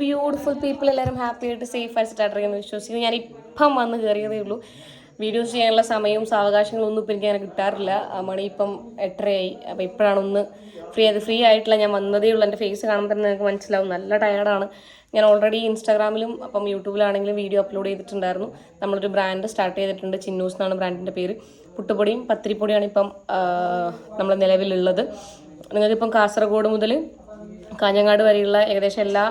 Beautiful people എല്ലാവരും happy ആയിട്ട് safe ആയിട്ട് സ്റ്റാർട്ട് ചെയ്യുമെന്ന് വിശ്വസിക്കുന്നു. ഞാൻ ഇപ്പം വന്ന് കയറിയതേ ഉള്ളൂ. വീഡിയോസ് ചെയ്യാനുള്ള സമയവും സാവകാശങ്ങളും ഒന്നും ഇപ്പം എനിക്ക് അങ്ങനെ കിട്ടാറില്ല. മണി ഇപ്പം എട്ടരയായി. അപ്പം ഇപ്പോഴാണ് ഒന്ന് ഫ്രീ ആയത്. ഫ്രീ ആയിട്ടില്ല ഞാൻ വന്നതേ ഉള്ളൂ. എന്റെ ഫേസ് കാണുമ്പോൾ തന്നെ നിങ്ങൾക്ക് മനസ്സിലാവും. നല്ല ടയർഡാണ് ഞാൻ ഓൾറെഡി ഇൻസ്റ്റാഗ്രാമിലും അപ്പം യൂട്യൂബിലാണെങ്കിലും വീഡിയോ അപ്ലോഡ് ചെയ്തിട്ടുണ്ടായിരുന്നു. നമ്മളൊരു ബ്രാൻഡ് സ്റ്റാർട്ട് ചെയ്തിട്ടുണ്ട്. ചിന്നൂസ് എന്നാണ് ബ്രാൻഡിന്റെ പേര്. പുട്ടുപൊടിയും പത്തിരിപ്പൊടിയാണ് ഇപ്പം നമ്മൾ നിലവിലുള്ളത്. നിങ്ങൾക്കിപ്പം കാസർഗോഡ് മുതൽ കാഞ്ഞങ്ങാട് വരെയുള്ള ഏകദേശം എല്ലാ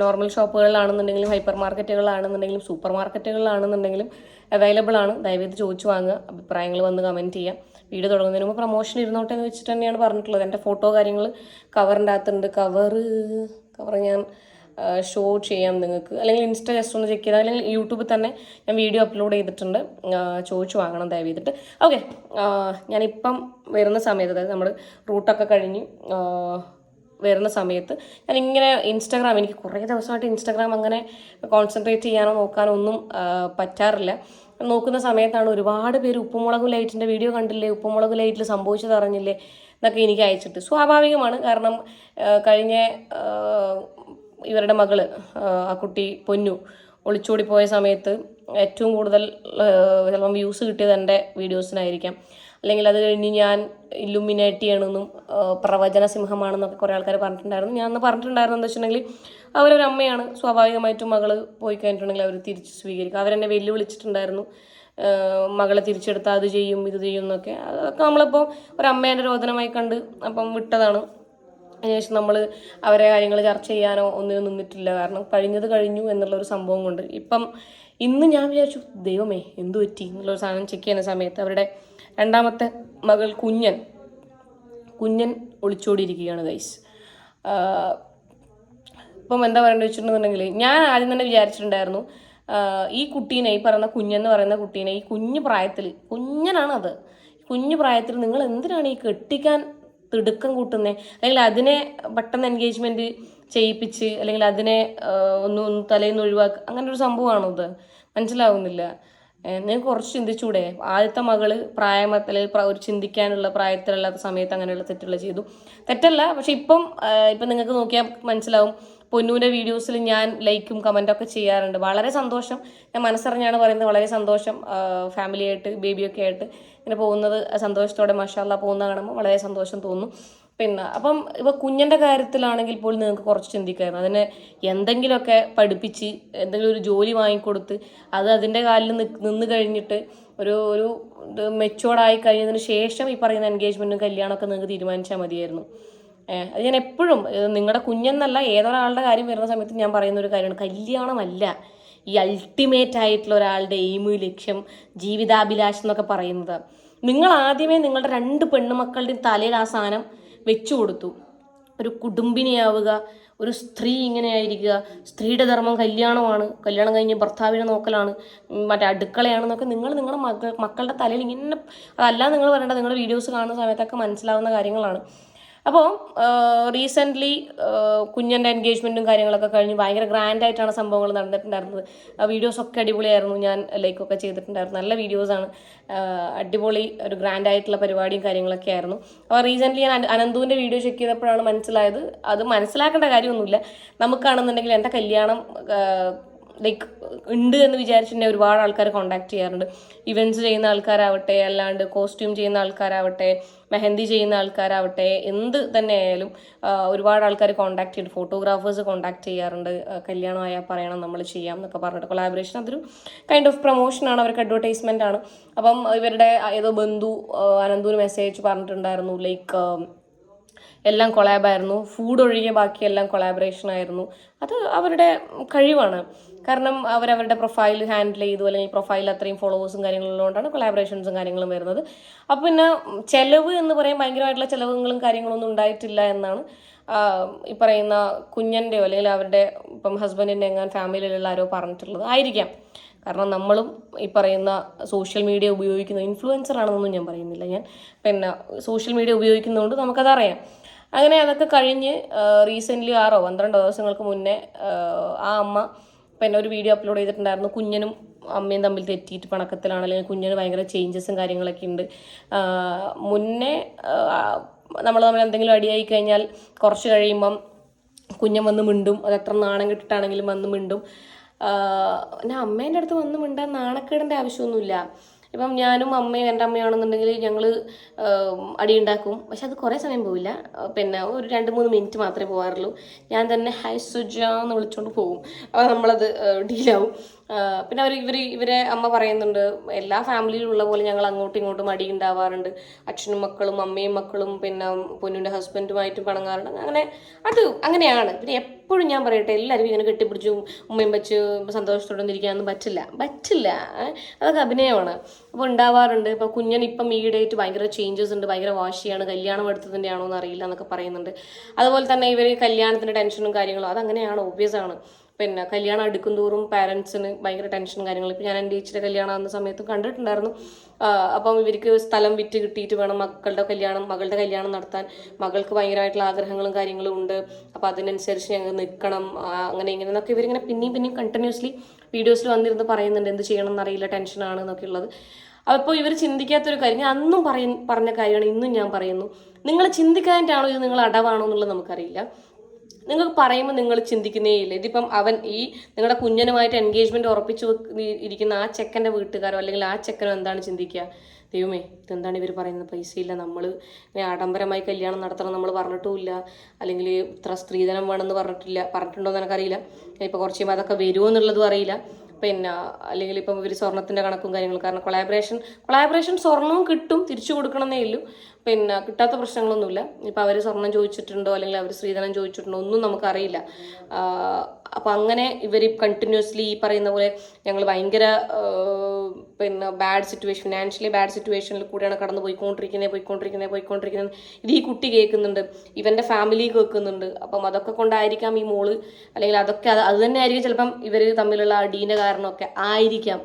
നോർമൽ ഷോപ്പുകളിലാണെന്നുണ്ടെങ്കിലും ഹൈപ്പർ മാർക്കറ്റുകളിലാണെന്നുണ്ടെങ്കിലും സൂപ്പർ മാർക്കറ്റുകളിലാണെന്നുണ്ടെങ്കിലും അവൈലബിൾ ആണ്. ദയവേത് ചോദിച്ചു വാങ്ങുക. അഭിപ്രായങ്ങൾ വന്ന് കമന്റ് ചെയ്യാം. വീട് തുടങ്ങുന്നതിന് മുമ്പ് പ്രൊമോഷൻ ഇരുന്നോട്ടെ എന്ന് വെച്ചിട്ട് തന്നെയാണ് പറഞ്ഞിട്ടുള്ളത്. എന്റെ ഫോട്ടോ കാര്യങ്ങൾ കവറിന്റെ അകത്തുണ്ട്. കവറ് കവർ ഞാൻ ഷോ ചെയ്യാം നിങ്ങൾക്ക്. അല്ലെങ്കിൽ ഇൻസ്റ്റ ജസ്റ്റ് ഒന്ന് ചെക്ക് ചെയ്താൽ അല്ലെങ്കിൽ യൂട്യൂബിൽ തന്നെ ഞാൻ വീഡിയോ അപ്ലോഡ് ചെയ്തിട്ടുണ്ട്. ചോദിച്ചു വാങ്ങണം ദയവ് ചെയ്തിട്ട് ഓക്കെ ഞാനിപ്പം വരുന്ന സമയത്ത് അതായത് നമ്മൾ റൂട്ടൊക്കെ കഴിഞ്ഞ് വരുന്ന സമയത്ത് ഞാൻ ഇങ്ങനെ ഇൻസ്റ്റാഗ്രാം എനിക്ക് കുറേ ദിവസമായിട്ട് ഇൻസ്റ്റാഗ്രാം അങ്ങനെ കോൺസെൻട്രേറ്റ് ചെയ്യാനോ നോക്കാനോ ഒന്നും പറ്റാറില്ല. നോക്കുന്ന സമയത്താണ് ഒരുപാട് പേര് ഉപ്പുമുളക് ലൈറ്റിന്റെ വീഡിയോ കണ്ടില്ലേ? ഉപ്പുമുളക് ലൈറ്റിൽ സംഭവിച്ചത് അറിഞ്ഞില്ലേ? എന്നൊക്കെ എനിക്ക് അയച്ചിട്ട്. സ്വാഭാവികമാണ്. കാരണം കഴിഞ്ഞ ഇവരുടെ മകൾ ആ, കുട്ടി പൊന്നു ഒളിച്ചോടി പോയ സമയത്ത് ഏറ്റവും കൂടുതൽ ചിലപ്പം വ്യൂസ് കിട്ടിയത് എന്റെ വീഡിയോസിനായിരിക്കാം. അല്ലെങ്കിൽ അത് കഴിഞ്ഞ് ഞാൻ ഇല്ലുമിനേറ്റിയാണെന്നും പ്രവചന സിംഹമാണെന്നൊക്കെ കുറേ ആൾക്കാർ പറഞ്ഞിട്ടുണ്ടായിരുന്നു. ഞാൻ അന്ന് പറഞ്ഞിട്ടുണ്ടായിരുന്നു എന്താ വെച്ചിട്ടുണ്ടെങ്കിൽ അവരൊരു അമ്മയാണ്. സ്വാഭാവികമായിട്ടും മകൾ പോയി കഴിഞ്ഞിട്ടുണ്ടെങ്കിൽ അവർ തിരിച്ച് സ്വീകരിക്കും. അവരെന്നെ വെല്ലുവിളിച്ചിട്ടുണ്ടായിരുന്നു. മകളെ തിരിച്ചെടുത്താൽ അത് ചെയ്യും ഇത് ചെയ്യും എന്നൊക്കെ. അതൊക്കെ നമ്മളിപ്പോൾ ഒരു അമ്മേന്റെ രോദനമായി കണ്ട് അപ്പം വിട്ടതാണ്. അതിനുശേഷം നമ്മൾ അവരെ കാര്യങ്ങൾ ചർച്ച ചെയ്യാനോ ഒന്നിനും നിന്നിട്ടില്ല. കാരണം കഴിഞ്ഞത് കഴിഞ്ഞു എന്നുള്ളൊരു സംഭവം കൊണ്ട്. ഇപ്പം ഇന്ന് ഞാൻ വിചാരിച്ചു ദൈവമേ എന്തു പറ്റി? എന്നുള്ളൊരു സാധനം ചെക്ക് ചെയ്യുന്ന സമയത്ത് അവരുടെ രണ്ടാമത്തെ മകൾ കുഞ്ഞൻ കുഞ്ഞൻ ഒളിച്ചോടിയിരിക്കുകയാണ് ഗൈസ് ഇപ്പം എന്താ പറയേണ്ടത് വെച്ചിട്ടുണ്ടെന്നുണ്ടെങ്കിൽ ഞാൻ ആദ്യം തന്നെ വിചാരിച്ചിട്ടുണ്ടായിരുന്നു ഈ കുട്ടീനെ ഈ പറയുന്ന കുഞ്ഞെന്ന് പറയുന്ന കുട്ടീനെ ഈ കുഞ്ഞു പ്രായത്തിൽ കുഞ്ഞനാണ് അത്. കുഞ്ഞു പ്രായത്തിൽ നിങ്ങൾ എന്തിനാണ് ഈ കെട്ടിക്കാൻ തിടുക്കം കൂട്ടുന്നത് അല്ലെങ്കിൽ അതിനെ പെട്ടെന്ന് എൻഗേജ്മെന്റ് ചെയ്യിപ്പിച്ച് അല്ലെങ്കിൽ അതിനെ ഒന്ന് ഒന്ന് തലയിൽ നിന്ന് ഒഴിവാക്കുക അങ്ങനെ ഒരു സംഭവമാണോ ഇത്? മനസ്സിലാവുന്നില്ല. ഞാൻ കുറച്ച് ചിന്തിച്ചൂടെ. ആദ്യത്തെ മകൾ പ്രായമത്തിൽ ഒരു ചിന്തിക്കാനുള്ള പ്രായത്തിലല്ലാത്ത സമയത്ത് അങ്ങനെയുള്ള തെറ്റുകൾ ചെയ്തു. തെറ്റല്ല പക്ഷെ ഇപ്പം ഇപ്പം നിങ്ങൾക്ക് നോക്കിയാൽ മനസ്സിലാവും. പൊന്നൂന്റെ വീഡിയോസിൽ ഞാൻ ലൈക്കും കമന്റൊക്കെ ചെയ്യാറുണ്ട്. വളരെ സന്തോഷം. ഞാൻ മനസ്സറിഞ്ഞാണ് പറയുന്നത് വളരെ സന്തോഷം. ഫാമിലിയായിട്ട് ബേബിയൊക്കെ ആയിട്ട് ഇങ്ങനെ പോകുന്നത്. സന്തോഷത്തോടെ മഷാല്ല പോകുന്ന കാണുമ്പോൾ വളരെ സന്തോഷം തോന്നുന്നു പിന്നെ അപ്പം ഇപ്പൊ കുഞ്ഞിന്റെ കാര്യത്തിലാണെങ്കിൽ പോലും നിങ്ങൾക്ക് കുറച്ച് ചിന്തിക്കായിരുന്നു. അതിനെ എന്തെങ്കിലുമൊക്കെ പഠിപ്പിച്ച് എന്തെങ്കിലും ഒരു ജോലി വാങ്ങിക്കൊടുത്ത് അത് അതിന്റെ കാലിൽ നിന്ന് കഴിഞ്ഞിട്ട് ഒരു ഒരു മെച്ചോർഡായി കഴിഞ്ഞതിന് ശേഷം ഈ പറയുന്ന എൻഗേജ്മെന്റും കല്യാണമൊക്കെ നിങ്ങൾക്ക് തീരുമാനിച്ചാൽ മതിയായിരുന്നു. അത് ഞാൻ എപ്പോഴും നിങ്ങളുടെ കുഞ്ഞെന്നല്ല ഏതൊരാളുടെ കാര്യം വരുന്ന സമയത്ത് ഞാൻ പറയുന്ന ഒരു കാര്യമാണ്. കല്യാണമല്ല ഈ അൾട്ടിമേറ്റ് ആയിട്ടുള്ള ഒരാളുടെ എയിം ലക്ഷ്യം ജീവിതാഭിലാഷം എന്നൊക്കെ പറയുന്നത്. നിങ്ങൾ ആദ്യമേ നിങ്ങളുടെ രണ്ട് പെണ്ണുമക്കളുടെയും തലയിൽ ആ സാധനം വെച്ചു കൊടുത്തു. ഒരു കുടുംബിനിയാവുക ഒരു സ്ത്രീ ഇങ്ങനെ ആയിരിക്കുക സ്ത്രീയുടെ ധർമ്മം കല്യാണമാണ്. കല്യാണം കഴിഞ്ഞ് ഭർത്താവിനെ നോക്കലാണ്. മറ്റേ അടുക്കളയാണെന്നൊക്കെ നിങ്ങൾ നിങ്ങളുടെ മക്ക മക്കളുടെ തലയിൽ ഇങ്ങനെ അതല്ല നിങ്ങൾ പറയേണ്ടത്. നിങ്ങളുടെ വീഡിയോസ് കാണുന്ന സമയത്തൊക്കെ മനസ്സിലാവുന്ന കാര്യങ്ങളാണ്. അപ്പോൾ റീസെന്റ്ലി കുഞ്ഞന്റെ എൻഗേജ്മെന്റും കാര്യങ്ങളൊക്കെ കഴിഞ്ഞ് ഭയങ്കര ഗ്രാൻഡ് ആയിട്ടാണ് സംഭവങ്ങൾ നടന്നിട്ടുണ്ടായിരുന്നത്. വീഡിയോസൊക്കെ അടിപൊളിയായിരുന്നു. ഞാൻ ലൈക്കൊക്കെ ചെയ്തിട്ടുണ്ടായിരുന്നു. നല്ല വീഡിയോസാണ് അടിപൊളി ഒരു ഗ്രാൻഡ് ആയിട്ടുള്ള പരിപാടിയും കാര്യങ്ങളൊക്കെ ആയിരുന്നു. അപ്പോൾ റീസെന്റ്ലി ഞാൻ അന- അനന്തുവിന്റെ വീഡിയോ ചെക്ക് ചെയ്തപ്പോഴാണ് മനസ്സിലായത്. അത് മനസ്സിലാക്കേണ്ട കാര്യമൊന്നുമില്ല. നമുക്കാണെന്നുണ്ടെങ്കിൽ എന്റെ കല്യാണം ലൈക്ക് ഉണ്ട് എന്ന് വിചാരിച്ചിട്ടുണ്ടെങ്കിൽ ഒരുപാട് ആൾക്കാർ കോണ്ടാക്ട് ചെയ്യാറുണ്ട്. ഇവന്റ്സ് ചെയ്യുന്ന ആൾക്കാരാവട്ടെ അല്ലാണ്ട് കോസ്റ്റ്യൂം ചെയ്യുന്ന ആൾക്കാരാവട്ടെ മെഹന്തി ചെയ്യുന്ന ആൾക്കാരാവട്ടെ എന്ത് തന്നെ ആയാലും ഒരുപാട് ആൾക്കാർ കോണ്ടാക്ട് ചെയ്തിട്ട് ഫോട്ടോഗ്രാഫേഴ്സ് കോണ്ടാക്ട് ചെയ്യാറുണ്ട്. കല്യാണം കല്യാണമായാൽ പറയണം നമ്മൾ ചെയ്യാം എന്നൊക്കെ പറഞ്ഞിട്ട്. കൊളാബറേഷൻ അതൊരു കൈൻഡ് ഓഫ് പ്രൊമോഷനാണ് അവർക്ക് അഡ്വർടൈസ്മെന്റ് ആണ്. അപ്പം ഇവരുടെ ഏതോ ബന്ധു അനന്തൂർ മെസ്സേജ് പറഞ്ഞിട്ടുണ്ടായിരുന്നു ലൈക്ക് എല്ലാം കൊളാബായിരുന്നു ഫുഡ് ഒഴികെ ബാക്കി എല്ലാം കൊളാബറേഷൻ ആയിരുന്നു. അത് അവരുടെ കഴിവാണ്. കാരണം അവരവരുടെ പ്രൊഫൈൽ ഹാൻഡിൽ ചെയ്തു അല്ലെങ്കിൽ പ്രൊഫൈൽ അത്രയും ഫോളോവേഴ്സും കാര്യങ്ങളും ഉള്ളതുകൊണ്ടാണ് കൊളാബറേഷൻസും കാര്യങ്ങളും വരുന്നത്. അപ്പോൾ പിന്നെ ചിലവ് എന്ന് പറയാൻ ഭയങ്കരമായിട്ടുള്ള ചിലവുകളും കാര്യങ്ങളൊന്നും ഉണ്ടായിട്ടില്ല എന്നാണ് ഈ പറയുന്ന കുഞ്ഞന്റെയോ അല്ലെങ്കിൽ അവരുടെ ഇപ്പം ഹസ്ബൻഡിന്റെ എങ്ങാൻ ഫാമിലിയിലുള്ള ആരോ പറഞ്ഞിട്ടുള്ളത് ആയിരിക്കാം. കാരണം നമ്മളും ഈ പറയുന്ന സോഷ്യൽ മീഡിയ ഉപയോഗിക്കുന്ന ഇൻഫ്ലുവൻസർ ആണെന്നൊന്നും ഞാൻ പറയുന്നില്ല. ഞാൻ പിന്നെ സോഷ്യൽ മീഡിയ ഉപയോഗിക്കുന്നതുകൊണ്ട് നമുക്കതറിയാം. അങ്ങനെ അതൊക്കെ കഴിഞ്ഞ് റീസെന്റ്ലി ആറോ പന്ത്രണ്ടോ ദിവസങ്ങൾക്ക് മുന്നേ ആ, അമ്മ പിന്നെ ഒരു വീഡിയോ അപ്ലോഡ് ചെയ്തിട്ടുണ്ടായിരുന്നു. കുഞ്ഞനും അമ്മയും തമ്മിൽ തെറ്റിയിട്ട് പണക്കത്തിലാണ്. അല്ലെങ്കിൽ കുഞ്ഞിന് ഭയങ്കര ചേഞ്ചസും കാര്യങ്ങളൊക്കെ ഉണ്ട്. മുന്നേ നമ്മൾ തമ്മിൽ എന്തെങ്കിലും അടിയായി കഴിഞ്ഞാൽ കുറച്ച് കഴിയുമ്പം കുഞ്ഞൻ വന്ന് മിണ്ടും. അത് എത്ര നാണം കിട്ടിട്ടാണെങ്കിലും വന്ന് മിണ്ടും. ഞാൻ അമ്മേന്റെ അടുത്ത് വന്ന് മിണ്ടാൻ നാണക്കേടേണ്ട ആവശ്യമൊന്നുമില്ല. ഇപ്പം ഞാനും അമ്മയും എന്റെ അമ്മയാണെന്നുണ്ടെങ്കിൽ ഞങ്ങൾ അടി ഉണ്ടാക്കും പക്ഷെ അത് കുറേ സമയം പോവില്ല. പിന്നെ ഒരു രണ്ട് മൂന്ന് മിനിറ്റ് മാത്രമേ പോകാറുള്ളൂ ഞാൻ തന്നെ ഹൈ സുജ എന്ന് വിളിച്ചുകൊണ്ട് പോകും അപ്പോൾ നമ്മളത് ഡീലാവും പിന്നെ അവർ ഇവർ ഇവരെ അമ്മ പറയുന്നുണ്ട് എല്ലാ ഫാമിലിയിലുള്ള പോലെ ഞങ്ങൾ അങ്ങോട്ടും ഇങ്ങോട്ടും മടി ഉണ്ടാവാറുണ്ട് അച്ഛനും മക്കളും അമ്മയും മക്കളും പിന്നെ പൊന്നുവിന്റെ ഹസ്ബൻഡുമായിട്ടും പണങ്ങാറുണ്ട്. അങ്ങനെ അത് അങ്ങനെയാണ്. പിന്നെ എപ്പോഴും ഞാൻ പറയട്ടെ എല്ലാവരും ഇങ്ങനെ കെട്ടിപ്പിടിച്ചു ഉമ്മയും വെച്ച് സന്തോഷത്തോടെ ഇരിക്കാനൊന്നും പറ്റില്ല. പറ്റില്ല. അതൊക്കെ അഭിനയമാണ്. അപ്പോൾ ഉണ്ടാവാറുണ്ട് ഇപ്പോൾ കുഞ്ഞൻ ഇപ്പം ഈയിടെയായിട്ട് ഭയങ്കര ചേഞ്ചസ് ഉണ്ട് ഭയങ്കര വാശിയാണ് കല്യാണം എടുത്തതിന്റെ ആണോ എന്ന് അറിയില്ല എന്നൊക്കെ പറയുന്നുണ്ട്. അതുപോലെ തന്നെ ഇവർ കല്യാണത്തിന്റെ ടെൻഷനും കാര്യങ്ങളും അതങ്ങനെയാണ് ഓബിയസ് ആണ്. പിന്നെ കല്യാണം അടുക്കും തോറും പാരൻസിന് ഭയങ്കര ടെൻഷനും കാര്യങ്ങളും. ഇപ്പം ഞാൻ എന്റെ ചേച്ചിയുടെ കല്യാണം ആകുന്ന സമയത്തും കണ്ടിട്ടുണ്ടായിരുന്നു. അപ്പം ഇവർക്ക് സ്ഥലം വിറ്റ് കിട്ടിയിട്ട് വേണം മക്കളുടെ കല്യാണം മകളുടെ കല്യാണം നടത്താൻ. മകൾക്ക് ഭയങ്കരമായിട്ടുള്ള ആഗ്രഹങ്ങളും കാര്യങ്ങളും ഉണ്ട്. അപ്പം അതിനനുസരിച്ച് ഞങ്ങൾ നിൽക്കണം. അങ്ങനെ ഇങ്ങനെ എന്നൊക്കെ ഇവരിങ്ങനെ പിന്നെയും പിന്നെയും കണ്ടിന്യൂസ്ലി വീഡിയോസിൽ വന്നിരുന്ന് പറയുന്നുണ്ട്. എന്ത് ചെയ്യണം എന്നറിയില്ല ടെൻഷനാണ് എന്നൊക്കെ ഉള്ളത്. അപ്പോൾ ഇവർ ചിന്തിക്കാത്തൊരു കാര്യം ഞാൻ അന്നും പറയ പറഞ്ഞ കാര്യമാണ് ഇന്നും ഞാൻ പറയുന്നു. നിങ്ങൾ ചിന്തിക്കാനായിട്ടാണോ ഇത് നിങ്ങൾ അടവാണോ എന്നുള്ളത് നമുക്കറിയില്ല. നിങ്ങൾക്ക് പറയുമ്പോൾ നിങ്ങൾ ചിന്തിക്കുന്നേയില്ല ഇതിപ്പം അവൻ ഈ നിങ്ങളുടെ കുഞ്ഞനുമായിട്ട് എൻഗേജ്മെന്റ് ഉറപ്പിച്ചു ഇരിക്കുന്ന ആ ചെക്കന്റെ വീട്ടുകാരോ അല്ലെങ്കിൽ ആ ചെക്കനോ എന്താണ് ചിന്തിക്കുക? ദൈവമേ ഇതെന്താണ് ഇവർ പറയുന്നത്? പൈസ ഇല്ല. നമ്മൾ ആഡംബരമായി കല്യാണം നടത്തണം നമ്മൾ പറഞ്ഞിട്ടുമില്ല അല്ലെങ്കിൽ ഇത്ര സ്ത്രീധനം വേണമെന്ന് പറഞ്ഞിട്ടില്ല. പറഞ്ഞിട്ടുണ്ടോ എന്ന് എനിക്കറിയില്ല. ഇപ്പോൾ കുറച്ച് അതൊക്കെ വരുമോ എന്നുള്ളതും അറിയില്ല. പിന്നെ അല്ലെങ്കിൽ ഇപ്പം ഇവർ സ്വർണത്തിന്റെ കണക്കും കാര്യങ്ങളും. കാരണം കൊളാബറേഷൻ കൊളാബറേഷൻ സ്വർണവും കിട്ടും തിരിച്ചു കൊടുക്കണമെന്നേ ഉള്ളൂ. പിന്നെ കിട്ടാത്ത പ്രശ്നങ്ങളൊന്നുമില്ല. ഇപ്പം അവർ സ്വർണം ചോദിച്ചിട്ടുണ്ടോ? അല്ലെങ്കിൽ അവർ സ്ത്രീധനം ചോദിച്ചിട്ടുണ്ടോ? ഒന്നും നമുക്കറിയില്ല. അപ്പം അങ്ങനെ ഇവർ കണ്ടിന്യൂസ്ലി ഈ പറയുന്ന പോലെ ഞങ്ങൾ ഭയങ്കര പിന്നെ ബാഡ് സിറ്റുവേഷൻ ഫിനാൻഷ്യലി ബാഡ് സിറ്റുവേഷനിൽ കൂടെയാണ് കടന്നു പോയിക്കൊണ്ടിരിക്കുന്നത് പോയിക്കൊണ്ടിരിക്കുന്നത് പോയിക്കൊണ്ടിരിക്കുന്നത് ഇത് ഈ കുട്ടി കേൾക്കുന്നുണ്ട്. ഇവന്റെ ഫാമിലി കേൾക്കുന്നുണ്ട്. അപ്പം അതൊക്കെ കൊണ്ടായിരിക്കാം ഈ മോൾ അല്ലെങ്കിൽ അതൊക്കെ അത് അത് തന്നെ ആയിരിക്കും ചിലപ്പം ഇവർ തമ്മിലുള്ള അടീന്റെ കാരണമൊക്കെ ആയിരിക്കാം.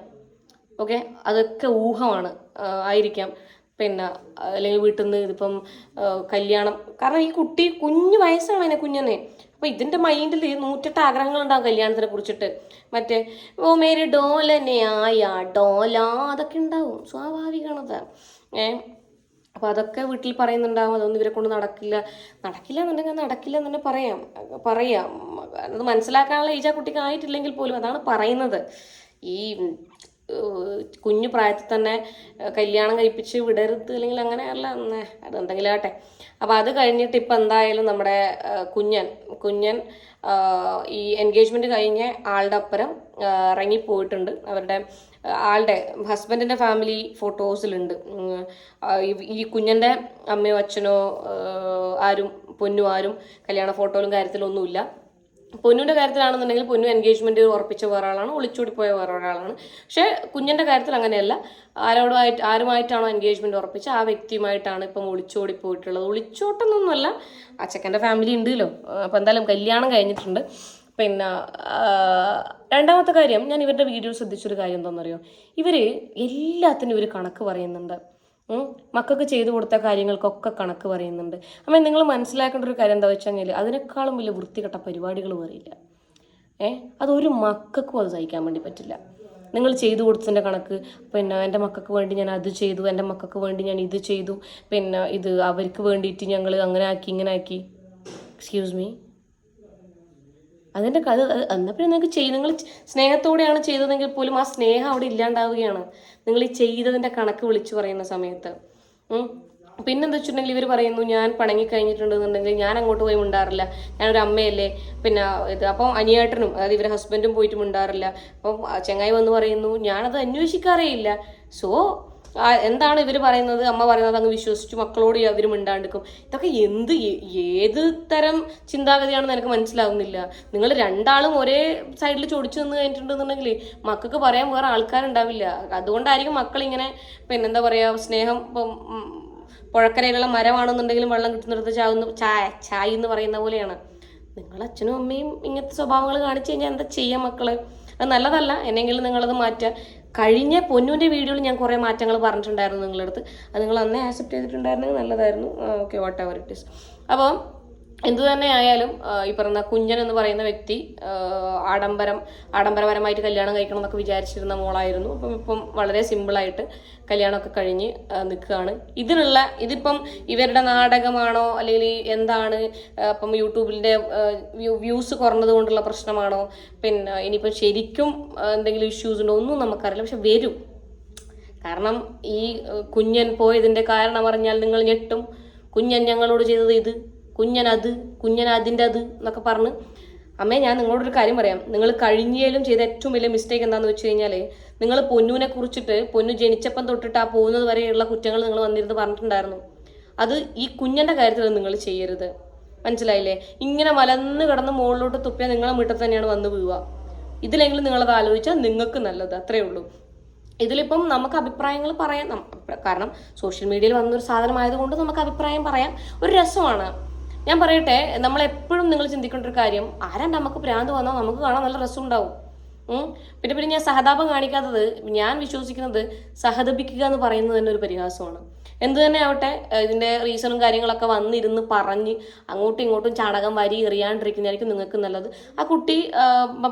ഓക്കെ? അതൊക്കെ ഊഹമാണ്. ആയിരിക്കാം. പിന്നെ അല്ലെങ്കിൽ വീട്ടിൽ നിന്ന് ഇതിപ്പം കല്യാണം. കാരണം ഈ കുട്ടി കുഞ്ഞു വയസ്സാണ് അതിനെ കുഞ്ഞനെ അപ്പോൾ ഇതിന്റെ മൈൻഡിൽ നൂറ്റെട്ട് ആഗ്രഹങ്ങളുണ്ടാവും കല്യാണത്തിനെ കുറിച്ചിട്ട്. മറ്റേ ഓ മേരി ഡോലനെ ആയ ഡോല അതൊക്കെ ഉണ്ടാവും. സ്വാഭാവികമാണത് ഏ? അപ്പോൾ അതൊക്കെ വീട്ടിൽ പറയുന്നുണ്ടാവും. അതൊന്നും ഇവരെ കൊണ്ട് നടക്കില്ല. നടക്കില്ല എന്നുണ്ടെങ്കിൽ നടക്കില്ല എന്ന് തന്നെ പറയാം. പറയാം. അത് മനസ്സിലാക്കാനുള്ള ഏജ് ആ കുട്ടിക്ക് ആയിട്ടില്ലെങ്കിൽ പോലും അതാണ് പറയുന്നത്. ഈ കുഞ്ഞു പ്രായത്തിൽ തന്നെ കല്യാണം കഴിപ്പിച്ച് വിടരുത് അല്ലെങ്കിൽ അങ്ങനെയല്ല അതെന്തെങ്കിലും ആട്ടെ അപ്പോൾ അത് കഴിഞ്ഞിട്ട് ഇപ്പം എന്തായാലും നമ്മുടെ കുഞ്ഞൻ കുഞ്ഞൻ ഈ എൻഗേജ്മെന്റ് കഴിഞ്ഞ ആളുടെ അപ്പുറം ഇറങ്ങിപ്പോയിട്ടുണ്ട് അവരുടെ ആളുടെ ഹസ്ബൻഡിന്റെ ഫാമിലി ഫോട്ടോസിലുണ്ട് ഈ- കുഞ്ഞന്റെ അമ്മയോ അച്ഛനോ ആരും പൊന്നു ആരും കല്യാണ ഫോട്ടോയിലും കാര്യത്തിലും ഒന്നുമില്ല പൊന്നുവിന്റെ കാര്യത്തിലാണെന്നുണ്ടെങ്കിൽ പൊന്നു എൻഗേജ്മെന്റ് ഉറപ്പിച്ച വേറെ ആളാണ് ഒളിച്ചോടി പോയ വേറെ ഒരാളാണ് പക്ഷേ കുഞ്ഞിന്റെ കാര്യത്തിൽ അങ്ങനെയല്ല. ആരോടുമായിട്ട് ആരുമായിട്ടാണോ എൻഗേജ്മെന്റ് ഉറപ്പിച്ച ആ വ്യക്തിയുമായിട്ടാണ് ഇപ്പം ഒളിച്ചോടി പോയിട്ടുള്ളത് ഒളിച്ചോട്ടൊന്നൊന്നുമല്ല. ആ ഫാമിലി ഉണ്ടല്ലോ. അപ്പോൾ എന്തായാലും കല്യാണം കഴിഞ്ഞിട്ടുണ്ട്. പിന്നെ രണ്ടാമത്തെ കാര്യം ഞാൻ ഇവരുടെ വീഡിയോ ശ്രദ്ധിച്ചൊരു കാര്യം എന്താണെന്നറിയോ? ഇവർ എല്ലാത്തിനും ഇവർ കണക്ക് പറയുന്നുണ്ട്. മക്കൾക്ക് ചെയ്തു കൊടുത്ത കാര്യങ്ങൾക്കൊക്കെ കണക്ക് പറയുന്നുണ്ട്. അപ്പം നിങ്ങൾ മനസ്സിലാക്കേണ്ട ഒരു കാര്യം എന്താ വെച്ച് കഴിഞ്ഞാൽ അതിനേക്കാളും വലിയ വൃത്തികെട്ട പരിപാടികൾ പറയില്ല ഏ? അതൊരു മക്കൾക്കും അത് സഹിക്കാൻ വേണ്ടി പറ്റില്ല. നിങ്ങൾ ചെയ്തു കൊടുത്തതിന്റെ കണക്ക് പിന്നെ എന്റെ മക്കൾക്ക് വേണ്ടി ഞാൻ അത് ചെയ്തു എന്റെ മക്കൾക്ക് വേണ്ടി ഞാൻ ഇത് ചെയ്തു പിന്നെ ഇത് അവർക്ക് വേണ്ടിയിട്ട് ഞങ്ങൾ അങ്ങനെ ആക്കി ഇങ്ങനെ ആക്കി. എക്സ്ക്യൂസ് മീ അതിന്റെ കഥ എന്നാൽ പിന്നെ നിങ്ങൾക്ക് ചെയ്ത് നിങ്ങൾ സ്നേഹത്തോടെയാണ് ചെയ്തതെങ്കിൽ പോലും ആ സ്നേഹം അവിടെ ഇല്ലാണ്ടാവുകയാണ്. നിങ്ങൾ ഈ ചെയ്തതിന്റെ കണക്ക് വിളിച്ചു പറയുന്ന സമയത്ത്. പിന്നെന്താ വെച്ചിട്ടുണ്ടെങ്കിൽ ഇവർ പറയുന്നു ഞാൻ പണങ്ങി കഴിഞ്ഞിട്ടുണ്ടെന്നുണ്ടെങ്കിൽ ഞാൻ അങ്ങോട്ട് പോയി മിണ്ടാറില്ല. ഞാനൊരു അമ്മയല്ലേ? പിന്നെ ഇത് അപ്പം അനിയേട്ടനും അതായത് ഇവരെ ഹസ്ബൻഡും പോയിട്ട് മിണ്ടാറില്ല. അപ്പം ചങ്ങായി വന്ന് പറയുന്നു ഞാനത് അന്വേഷിക്കാറേ ഇല്ല. സോ എന്താണ് ഇവർ പറയുന്നത്? അമ്മ പറയുന്നത് അങ്ങ് വിശ്വസിച്ചു മക്കളോട് അവർ മിണ്ടാണ്ടിക്കും ഇതൊക്കെ എന്ത് ഏത് തരം ചിന്താഗതിയാണെന്ന് എനിക്ക് മനസ്സിലാവുന്നില്ല. നിങ്ങൾ രണ്ടാളും ഒരേ സൈഡിൽ ചോദിച്ചു നിന്ന് കഴിഞ്ഞിട്ടുണ്ടെന്നുണ്ടെങ്കിൽ മക്കൾക്ക് പറയാൻ വേറെ ആൾക്കാരുണ്ടാവില്ല. അതുകൊണ്ടായിരിക്കും മക്കൾ ഇങ്ങനെ പിന്നെന്താ പറയുക സ്നേഹം ഇപ്പം പുഴക്കരയിലുള്ള മരമാണെന്നുണ്ടെങ്കിലും വെള്ളം കിട്ടുന്നിടത്ത് ചാവുന്ന ചായ ചായ എന്ന് പറയുന്ന പോലെയാണ്. നിങ്ങൾ അച്ഛനും അമ്മയും ഇങ്ങനത്തെ സ്വഭാവങ്ങൾ കാണിച്ചു കഴിഞ്ഞാൽ എന്താ ചെയ്യാം മക്കൾ? അത് നല്ലതല്ല. എന്നെങ്കിലും നിങ്ങളത് മാറ്റുക കഴിഞ്ഞ പൊന്നുവിന്റെ വീഡിയോയിൽ ഞാൻ കുറേ മാറ്റങ്ങൾ പറഞ്ഞിട്ടുണ്ടായിരുന്നു നിങ്ങളുടെ അടുത്ത് അത് നിങ്ങൾ അന്നേ ആക്സെപ്റ്റ് ചെയ്തിട്ടുണ്ടായിരുന്നെങ്കിൽ നല്ലതായിരുന്നു. Okay whatever it is അപ്പോൾ എന്തു തന്നെ ആയാലും ഈ പറയുന്ന കുഞ്ഞൻ എന്ന് പറയുന്ന വ്യക്തി ആഡംബരം ആഡംബരപരമായിട്ട് കല്യാണം കഴിക്കണം എന്നൊക്കെ വിചാരിച്ചിരുന്ന മോളായിരുന്നു. അപ്പം ഇപ്പം വളരെ സിമ്പിളായിട്ട് കല്യാണമൊക്കെ കഴിഞ്ഞ് നിൽക്കുകയാണ്. ഇതിനുള്ള ഇതിപ്പം ഇവരുടെ നാടകമാണോ അല്ലെങ്കിൽ എന്താണ് അപ്പം യൂട്യൂബിന്റെ വ്യൂസ് കുറഞ്ഞത് കൊണ്ടുള്ള പ്രശ്നമാണോ പിന്നെ ഇനിയിപ്പം ശരിക്കും എന്തെങ്കിലും ഇഷ്യൂസ് ഉണ്ടോ ഒന്നും നമുക്കറിയില്ല. പക്ഷെ വരും. കാരണം ഈ കുഞ്ഞൻ പോയതിന്റെ കാരണം അറിഞ്ഞാൽ നിങ്ങൾ ഞെട്ടും. കുഞ്ഞൻ ഞങ്ങളോട് ചെയ്തത് ഇത്. കുഞ്ഞൻ അതിന്റെ അത് എന്നൊക്കെ പറഞ്ഞ്. അമ്മേ ഞാൻ നിങ്ങളോടൊരു കാര്യം പറയാം. നിങ്ങൾ കഴിഞ്ഞാലും ചെയ്ത ഏറ്റവും വലിയ മിസ്റ്റേക്ക് എന്താണെന്ന് വെച്ച് കഴിഞ്ഞാൽ നിങ്ങൾ പൊന്നുവിനെ കുറിച്ചിട്ട് പൊന്നു ജനിച്ചപ്പം തൊട്ടിട്ട് ആ പോകുന്നത് വരെയുള്ള കുറ്റങ്ങൾ നിങ്ങൾ വന്നിരുന്ന് പറഞ്ഞിട്ടുണ്ടായിരുന്നു. അത് ഈ കുഞ്ഞന്റെ കാര്യത്തിൽ നിങ്ങൾ ചെയ്യരുത്. മനസ്സിലായില്ലേ? ഇങ്ങനെ മലന്ന് കിടന്ന് മുകളിലോട്ട് തുപ്പിയാൽ നിങ്ങളെ വീട്ടിൽ തന്നെയാണ് വന്ന് വീഴുക. ഇതിലെങ്കിലും നിങ്ങളത് ആലോചിച്ചാൽ നിങ്ങൾക്ക് നല്ലത് അത്രേ ഉള്ളൂ. ഇതിലിപ്പം നമുക്ക് അഭിപ്രായങ്ങൾ പറയാം. കാരണം സോഷ്യൽ മീഡിയയിൽ വന്നൊരു സാധനമായതുകൊണ്ട് നമുക്ക് അഭിപ്രായം പറയാം. ഒരു രസമാണ്. ഞാൻ പറയട്ടെ നമ്മൾ എപ്പോഴും നിങ്ങൾ ചിന്തിക്കേണ്ട ഒരു കാര്യം ആരാ നമുക്ക് ഭ്രാന്ത് വന്നാൽ നമുക്ക് കാണാൻ നല്ല രസം ഉണ്ടാവും. പിന്നെ പിന്നെ ഞാൻ സഹതാപം കാണിക്കാത്തത് ഞാൻ വിശ്വസിക്കുന്നത് സഹതപിക്കുക എന്ന് പറയുന്നത് തന്നെ ഒരു പരിഹാസമാണ്. എന്ത് തന്നെ ആവട്ടെ ഏഹ് ഇതിന്റെ റീസണും കാര്യങ്ങളൊക്കെ വന്നിരുന്ന് പറഞ്ഞ് അങ്ങോട്ടും ഇങ്ങോട്ടും ചാണകം വാരി എറിയാണ്ടിരിക്കുന്നതായിരിക്കും നിങ്ങൾക്ക് നല്ലത്. ആ കുട്ടി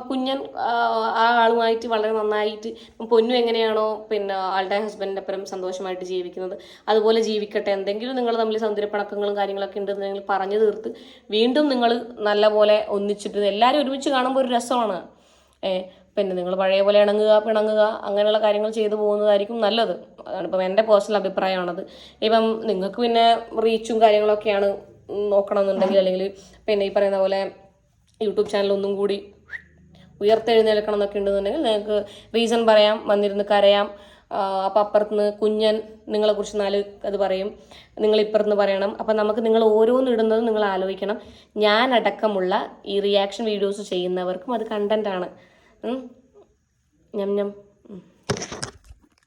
കുഞ്ഞൻ ആ ആളുമായിട്ട് വളരെ നന്നായിട്ട് പൊന്നു എങ്ങനെയാണോ പിന്നെ ആളുടെ ഹസ്ബൻഡിന്റെ അപ്പുറം സന്തോഷമായിട്ട് ജീവിക്കുന്നത്. അതുപോലെ ജീവിക്കട്ടെ എന്തെങ്കിലും നിങ്ങൾ തമ്മിൽ സൗന്ദര്യപ്പണക്കങ്ങളും കാര്യങ്ങളൊക്കെ ഉണ്ടെന്നുണ്ടെങ്കിൽ പറഞ്ഞു തീർത്ത് വീണ്ടും നിങ്ങൾ നല്ലപോലെ ഒന്നിച്ചിട്ട് എല്ലാവരും ഒരുമിച്ച് കാണുമ്പോൾ ഒരു രസമാണ്. ഏ പിന്നെ നിങ്ങൾ പഴയ പോലെ ഇണങ്ങുക പിണങ്ങുക അങ്ങനെയുള്ള കാര്യങ്ങൾ ചെയ്തു പോകുന്നതായിരിക്കും നല്ലത്. അതാണ് ഇപ്പം എന്റെ പേഴ്സണൽ അഭിപ്രായമാണത്. ഇപ്പം നിങ്ങൾക്ക് പിന്നെ റീച്ചും കാര്യങ്ങളൊക്കെയാണ് നോക്കണമെന്നുണ്ടെങ്കിൽ അല്ലെങ്കിൽ പിന്നെ ഈ പറയുന്ന പോലെ യൂട്യൂബ് ചാനൽ ഒന്നും കൂടി ഉയർത്തെഴുന്നേൽക്കണം എന്നൊക്കെ ഉണ്ടെന്നുണ്ടെങ്കിൽ നിങ്ങൾക്ക് റീസൺ പറയാം വന്നിരുന്ന് കരയാം അപ്പം അപ്പുറത്തുനിന്ന് കുഞ്ഞൻ നിങ്ങളെക്കുറിച്ച് നാല് അത് പറയും നിങ്ങൾ ഇപ്പുറത്തുനിന്ന് പറയണം. അപ്പം നമുക്ക് നിങ്ങൾ ഓരോന്ന് ഇടുന്നത് നിങ്ങൾ ആലോചിക്കണം. ഞാൻ അടക്കമുള്ള ഈ റിയാക്ഷൻ വീഡിയോസ് ചെയ്യുന്നവർക്കും അത് കണ്ടന്റ് 嗯，娘娘